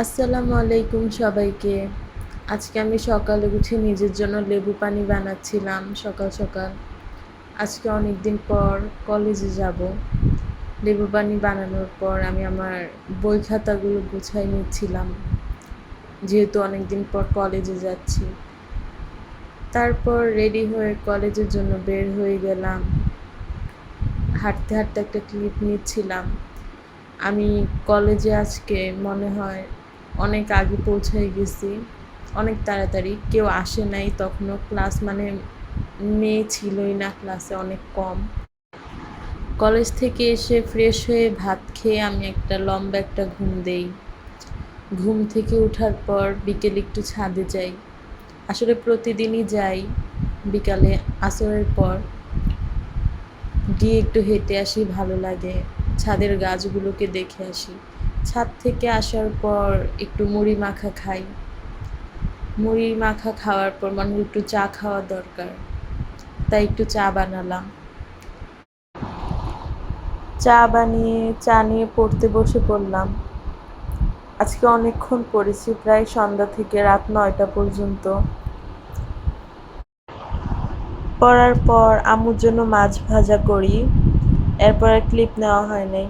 আসসালামু আলাইকুম সবাইকে। আজকে আমি সকালে উঠে নিজের জন্য লেবু পানি বানাচ্ছিলাম সকাল সকাল। আজকে অনেক দিন পর কলেজে যাব। লেবু পানি বানানোর পর আমি আমার বই খাতাগুলো গুছাই নিচ্ছিলাম। যেহেতু অনেক দিন পর কলেজে যাচ্ছি। তারপর রেডি হয়ে কলেজের জন্য বের হয়ে গেলাম। হাঁটতে হাঁটতে একটা ক্লিপ নিচ্ছিলাম। আমি কলেজে আজকে মনে হয় অনেক আগে পৌঁছে গেছি। অনেক তাড়াতাড়ি। কেউ আসে নাই তখনও। ক্লাস মানে মেয়ে ছিলই না, ক্লাসে অনেক কম। কলেজ থেকে এসে ফ্রেশ হয়ে ভাত খেয়ে আমি একটা লম্বা একটা ঘুম দেই। ঘুম থেকে ওঠার পর বিকেলে একটু ছাদে যাই। আসলে প্রতিদিনই যাই বিকালে আসরের পর। গিয়ে একটু হেঁটে আসি, ভালো লাগে। ছাদের গাছগুলোকে দেখে আসি। ছাদ থেকে আসার পর একটু মুড়ি মাখা খাই। মুড়ি মাখা খাওয়ার পর মানে একটু চা খাওয়া দরকার, তাই একটু চা বানালাম। চা বানিয়ে, চা নিয়ে পড়তে বসে পড়লাম। আজকে অনেকক্ষণ পড়েছি, প্রায় সন্ধ্যা থেকে রাত নয়টা পর্যন্ত। পড়ার পর আম্মুর জন্য মাছ ভাজা করি, এরপর ক্লিপ নেওয়া হয় নাই।